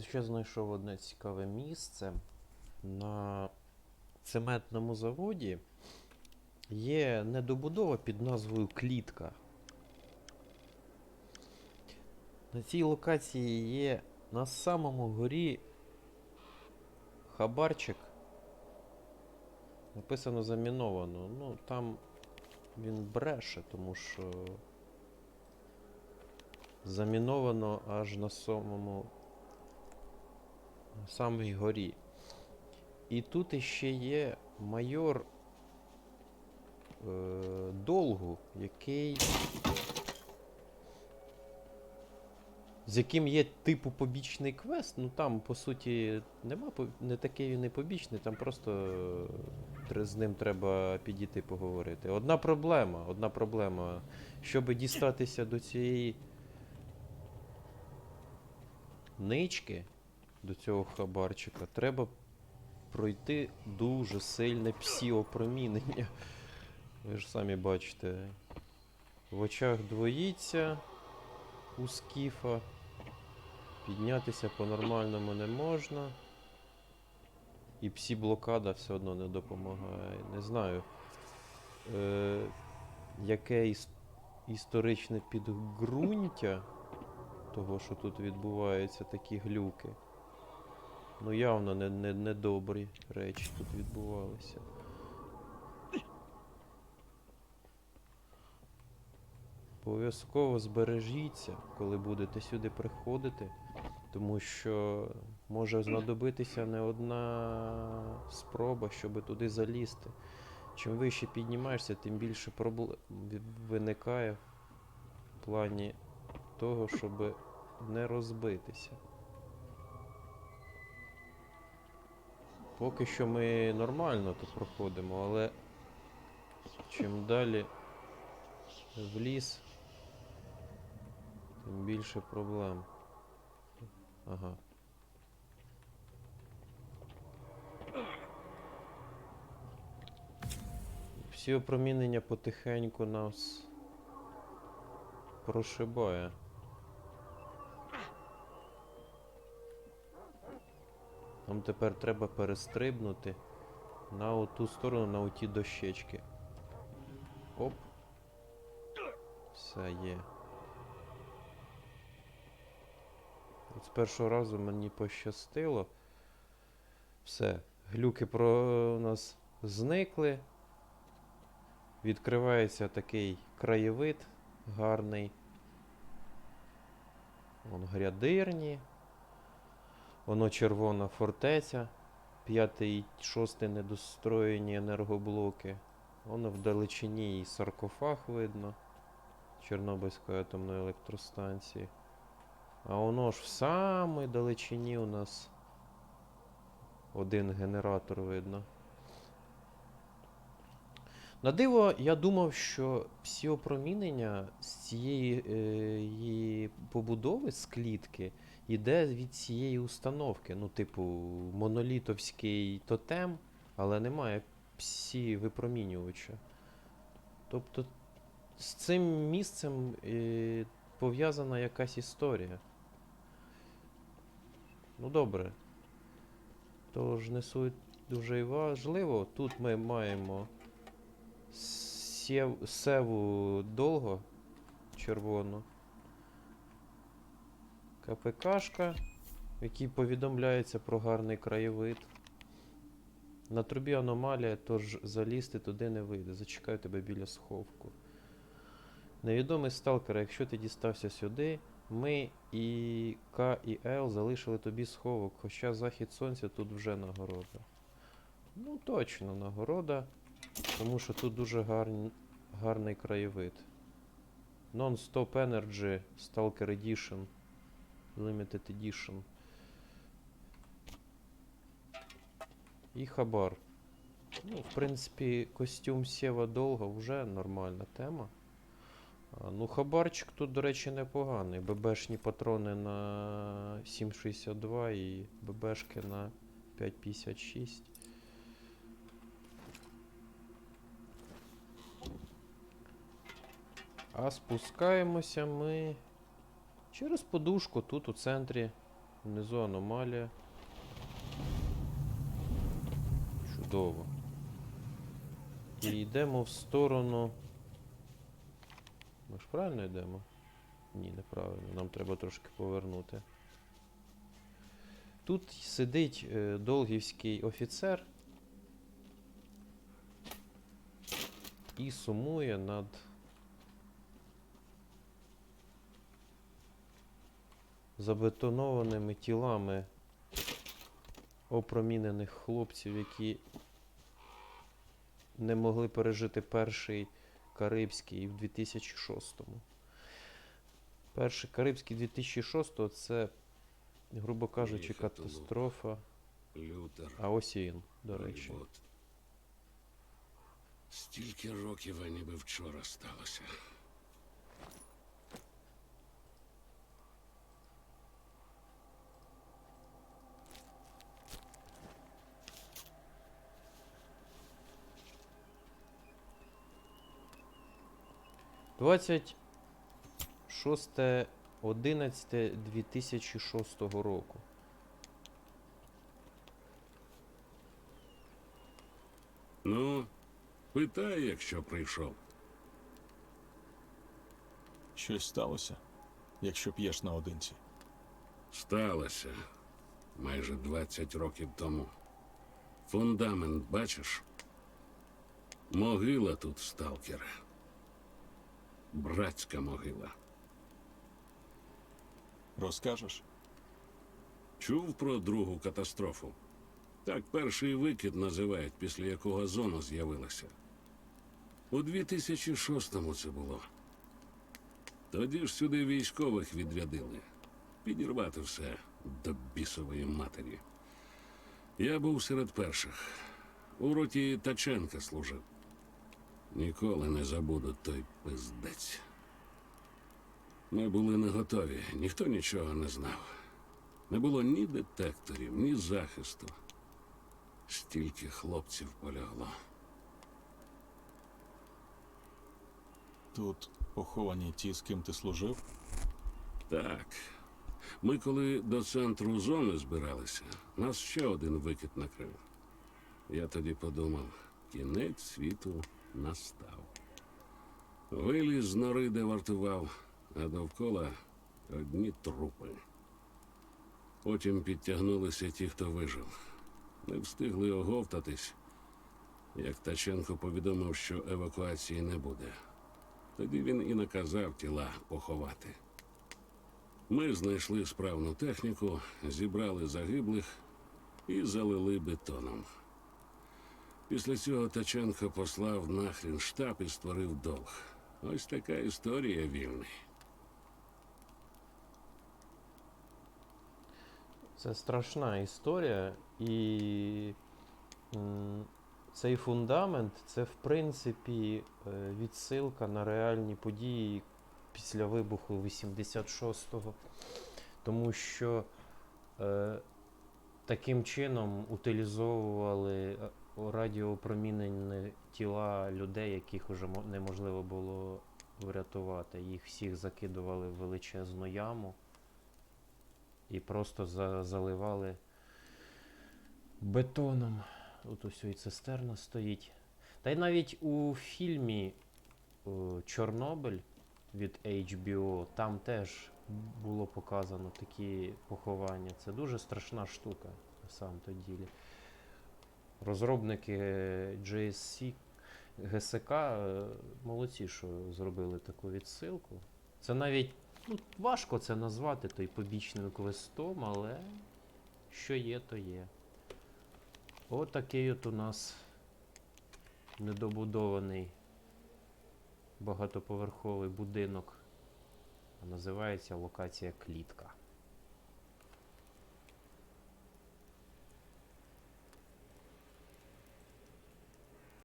Ще знайшов одне цікаве місце. На цементному заводі є недобудова під назвою Клітка. На цій локації є на самому горі хабарчик. Написано заміновано. Ну, там він бреше, тому що заміновано аж на самому на самій горі. І тут іще є майор е, Долгу, який. З яким є типу побічний квест, ну там по суті нема не такий він і побічний, там просто е, з ним треба підійти поговорити. Одна проблема, одна проблема. Щоб дістатися до цієї нички, до цього хабарчика, треба пройти дуже сильне псіопромінення. Ви ж самі бачите. В очах двоїться у скіфа. Піднятися по-нормальному не можна. І псі-блокада все одно не допомагає. Не знаю, е, яке іс- історичне підґрунтя того, що тут відбуваються такі глюки. Ну явно не, не, не добрі речі тут відбувалися. Обов'язково збережіться, коли будете сюди приходити, тому що може знадобитися не одна спроба, щоб туди залізти. Чим вище піднімаєшся, тим більше проблем виникає в плані того, щоб не розбитися. Поки що ми нормально тут проходимо, але чим далі в ліс, тим більше проблем. Ага. Всі опромінення потихеньку нас прошибає. Нам тепер треба перестрибнути на оту сторону, на оті дощечки. Оп. Все є. От з першого разу мені пощастило. Все, глюки про нас зникли. Відкривається такий краєвид гарний. Вон грядирні. Воно червона фортеця. П'ятий і шостий недостроєні енергоблоки. Воно вдалечині і саркофаг видно. Чорнобильської атомної електростанції. А воно ж в самій далечині у нас один генератор видно. На диво, я думав, що псіопромінення з цієї е, побудови з клітки йде від цієї установки. Ну, типу, монолітовський тотем, але немає псі-випромінювача. Тобто з цим місцем е, пов'язана якась історія. Ну добре. Тож не суть дуже важливо. Тут ми маємо сєв, севу довго червону. КПКшка, в якій повідомляється про гарний краєвид. На трубі аномалія, тож залізти туди не вийде. Зачекаю тебе біля сховку. Невідомий сталкер, якщо ти дістався сюди, ми і К і Л залишили тобі сховок, хоча захід сонця тут вже нагорода. Ну, точно нагорода, тому що тут дуже гарн... гарний краєвид. Non-Stop Energy Stalker Edition. Limited Edition. І хабар. Ну, в принципі, костюм Сєва довго вже нормальна тема. Ну, хабарчик тут, до речі, непоганий. ББшні патрони на 7,62 і ББшки на 5,56. А спускаємося ми через подушку тут у центрі Внизу аномалія. Чудово. І йдемо в сторону. Ми ж правильно йдемо? Ні, неправильно. Нам треба трошки повернути. Тут сидить е, долгівський офіцер і сумує над забетонованими тілами опромінених хлопців, які не могли пережити перший Карибський в 2006-му. Перший Карибський 2006-го це, грубо кажучи, катастрофа. Лютер. А ось і він, до речі. Стільки років, а ніби вчора сталося. Двадцять шосте 11 2006 року. Ну, питай, якщо прийшов. Щось сталося, якщо п'єш наодинці. Сталося майже 20 років тому. Фундамент, бачиш? Могила тут, сталкера. Братська могила. Розкажеш? Чув про другу катастрофу? Так перший викид називають, після якого зона з'явилася. У 2006-му це було. Тоді ж сюди військових відрядили. Підірвати все до бісової матері. Я був серед перших. У роті Таченка служив. Ніколи не забуду той пиздець. Ми були не готові, ніхто нічого не знав. Не було ні детекторів, ні захисту. Стільки хлопців полягло. Тут поховані ті, з ким ти служив? Так. Ми коли до центру зони збиралися, нас ще один викид накрив. Я тоді подумав, кінець світу настав. Виліз з нори, де вартував, а довкола одні трупи. Потім підтягнулися ті, хто вижив. Не встигли оговтатись, як Таченко повідомив, що евакуації не буде. Тоді він і наказав тіла поховати. Ми знайшли справну техніку, зібрали загиблих і залили бетоном. Після цього Таченко послав нахрін штаб і створив долг. Ось така історія вільний. Це страшна історія, і цей фундамент це, в принципі, е, відсилка на реальні події після вибуху 86-го. Тому що е, таким чином утилізовували радіопромінені тіла людей, яких уже неможливо було врятувати. Їх всіх закидували в величезну яму і просто за, заливали бетоном. Тут ось і цистерна стоїть. Та й навіть у фільмі о, Чорнобиль від HBO там теж було показано такі поховання. Це дуже страшна штука на самом то ділі. Розробники JSC ГСК е, молодці, що зробили таку відсилку. Це навіть ну, важко це назвати той побічним квестом, але що є, то є. Отакий от у нас недобудований багатоповерховий будинок. Називається локація Клітка.